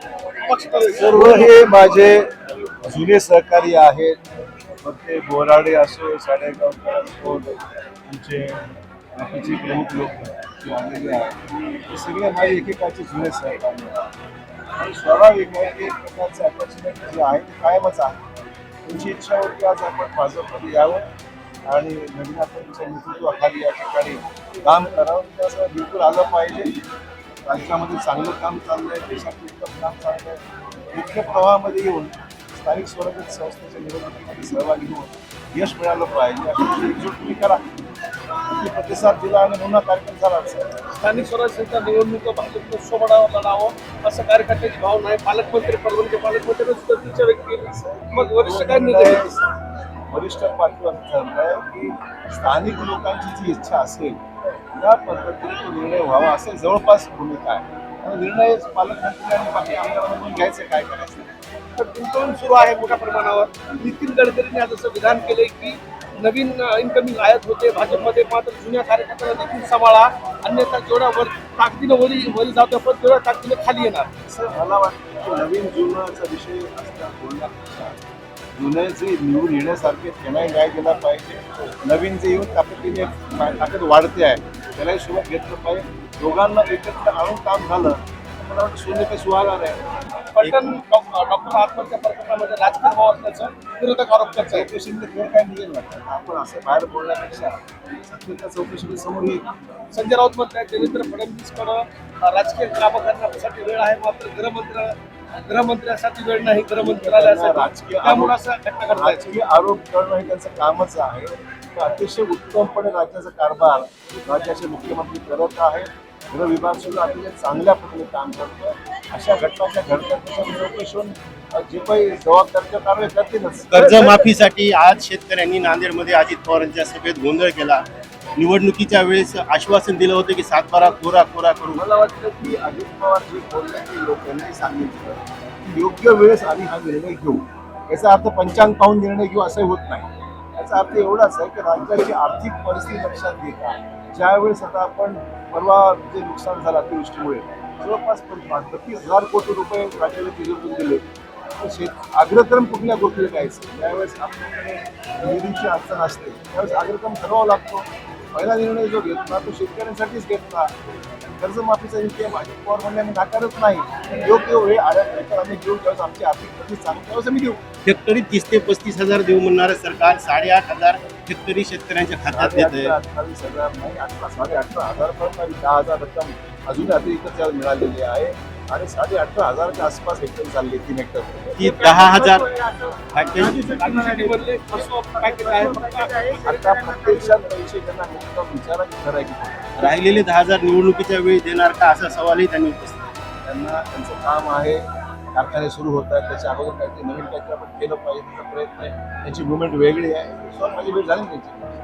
सर्व हे माझे जुने सहकारी आहेत. मग ते बोराडे असो साडेगावकर असो बाकीचे प्रमुख लोक आलेले आहेत हे सगळे माझे एकेकाचे जुने सहकारी आहेत. आणि स्वाभाविक आहे की एक प्रकारचं अपॉर्च्युनिटी जे आहे ते कायमच आहे. त्यांची इच्छा होती आज आपण भाजपमध्ये यावं आणि नवीनाथांच्या नेतृत्वाखाली या ठिकाणी काम करावं. त्यासाठी बिलकुल आलं पाहिजे. राज्यामध्ये चांगलं काम चाललंय देशात उत्तम काम चाललंय. मुख्य प्रवाहामध्ये येऊन स्थानिक स्वराज्य संस्थेच्या निवडणुकीमध्ये सहभागी होऊन यश मिळालं पाहिजे. अशी एकजूट तुम्ही करा प्रतिसाद दिला आणि पुन्हा कार्यक्रम झाला स्थानिक स्वराज्याच्या निवडणुका भाजपनं सोबडावर लढावं असं कार्यकर्त्याची भावना आहे. पालकमंत्री परभणीचे पालकमंत्री सुद्धा तिच्या व्यक्ती मग वरिष्ठ काय निर्णय घेतील? वरिष्ठ पातळीवर ठरलंय की स्थानिक लोकांची जी इच्छा असेल त्या पद्धतीने निर्णय व्हावा असे जवळपास भूमिका आहे. आणि निर्णय पालकमंत्री आणि बाकी आमदारांनी घ्यायचं काय करायचं? तर गुंतवणूक सुरू आहे मोठ्या प्रमाणावर. नितीन गडकरींनी आज असं विधान केलंय की नवीन इन्कमिंग आयात होते. भाजपमध्ये मात्र जुन्या कार्यकर्त्यांना देखील सांभाळा. अन्यथा जेवढ्या वर ताकदीनं वरी वरी जातो पण तेवढ्या ताकदीनं खाली येणार. असं मला वाटतं की नवीन जीवनाचा विषय असता बोलण्यापेक्षा जुने जे निवडून येण्यासारखे त्यांनाही न्याय दिला पाहिजे. नवीन जे येऊन ताकदीने ताकद वाढते आहे त्यालाही सोबत घेतलं पाहिजे. दोघांना एकत्र आणून काम झालं मला वाटतं शून्य ते सुहागा नाही. पलटण डॉक्टर आत्महत्या प्रकरणामध्ये राजकीय भाव असल्याचं विरोधक आरोप करत आहेत चौकशीमध्ये वेळ काय निघेल वाटतं आपण असं बाहेर बोलण्यापेक्षा सत्तेच्या चौकशीमध्ये समोर येईल. संजय राऊत म्हणतात देवेंद्र फडणवीसकडं राजकीय कामं करण्यासाठी वेळ आहे मात्र गृहमंत्री गृहमंत्र्यासाठी वेळ नाही गृहमंत्रालयासाठी. राजकीय त्यामुळे असं राजकीय आरोप करणं हे त्यांचं कामच आहे. तर अतिशय उत्तमपणे राज्याचा कारभार राज्याचे मुख्यमंत्री करत आहेत. गृह विभाग सुद्धा अतिशय चांगल्या पद्धतीने काम करतं अशा घटना ज्या घडतात त्याच्या जे काही जबाबदारीच्या कारवाई करतीलच कर्जमाफीसाठी आज शेतकऱ्यांनी नांदेडमध्ये अजित पवारांच्या सभेत गोंधळ केला. निवडणुकीच्या वेळेस आश्वासन दिलं होतं की सातबारा कोरा कोरा करू. मला वाटतं की अजित पवार जे बोलले ते लोकांनी सांगितलं. योग्य वेळेस आम्ही हा निर्णय घेऊ. याचा अर्थ पंचांग पाहून निर्णय घेऊ असंही होत नाही. याचा अर्थ एवढाच आहे की राज्याची आर्थिक परिस्थिती लक्षात घेता ज्यावेळेस आता आपण परवा जे नुकसान झालं अतिवृष्टीमुळे जवळपास पंचवीस हजार कोटी रुपये राज्याला तिजोरीतून दिले अग्रक्रम कुठल्या गोष्टीला द्यायचं ज्यावेळेस आपल्याकडे निधीची अडचण असते. त्यावेळेस अग्रक्रम ठरवावा लागतो. पहिला निर्णय जो घेतला तो शेतकऱ्यांसाठीच घेतला. कर्जमाफीचा निर्णय अजित पवार म्हणले आम्ही नाकारत नाही. योग्य वेळ आल्यानंतर आम्ही घेऊ त्यावेळेस आमची आर्थिक परिस्थिती चांगली त्यावेळेस आम्ही देऊ. हेक्टरी तीस ते पस्तीस हजार देऊ म्हणणारं सरकार साडेआठ हजार हेक्टरी शेतकऱ्यांच्या खात्यात देत अठ्ठावीस हजार नाही. अठरा साडे अठरा हजार पर्यंत दहा हजार रक्कम अजून अतिरिक्त मिळालेली आहे. आणि साडे अठरा हजारच्या आसपास हेक्टर चालली तीन हेक्टर की दहा हजार फक्त आता प्रत्यक्षात पैसे त्यांना मुक्काम विचारा की खरं आहे की. राहिलेले दहा हजार निवडणुकीच्या वेळी देणार का? असा सवालही त्यांनी उपस्थित केला. त्यांना त्यांचं काम आहे. कारखाने सुरू होत आहेत. त्याच्या अगोदर काहीतरी नवीन काहीतरी आपण केलं पाहिजे त्याचा प्रयत्न आहे. त्यांची मुवमेंट वेगळी आहे. सो माझी भेट झाली ना त्यांची.